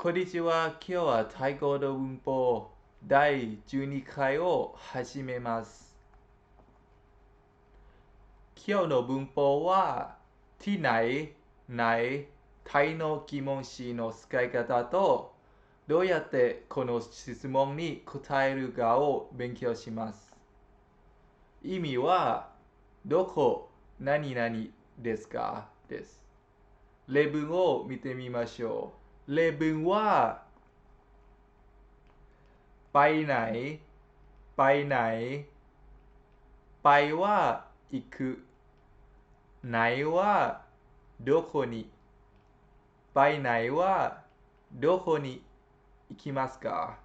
こんにちは。今日はタイ語の文法第12回を始めます。今日の文法は、ティナイ、ナイ、タイの疑問詞の使い方と、どうやってこの質問に答えるかを勉強します。意味は、どこ、何々ですか？です。例文を見てみましょう。 例文はไปไหน ไปไหน ไปว่า行くไหนว่าどこにไปไหนว่าどこに行きますか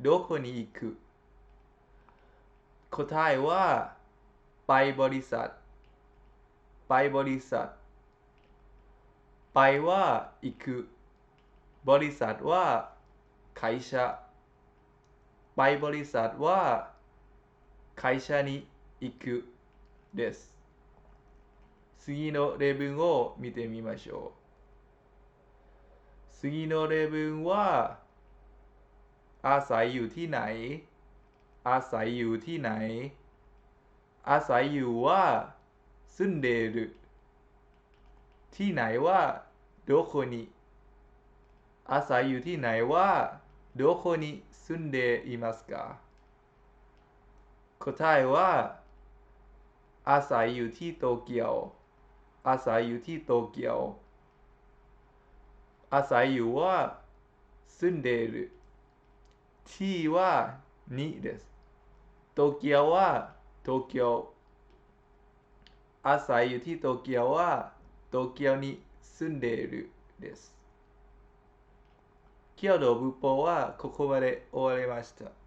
どこに行く答えはไปบริษัท ไปบริษัท ไปว่า行く บริษัทว่า会社ไปบริษัทว่า会社に行くです次の例文を見てみましょう次の例文はอาศัยอยู่ที่ไหน อาศัยอยู่ที่ไหน อาศัยอยู่ว่า住んでいるที่ไหนว่าどこに อาศัยอยู่ที่ไหนว่าโดโคนิซุนเดอิมัสกา答えว่าอาศัยอยู่ที่โตเกียว อาศัยอยู่ที่โตเกียว อาศัยอยู่ว่าซุนเดรที่ว่านี้เดโตเกียวว่าโตเกียว อาศัยอยู่ที่โตเกียวว่าโตเกียวนี้ซุนเดรุเดส 今日の文法はここまで終わりました。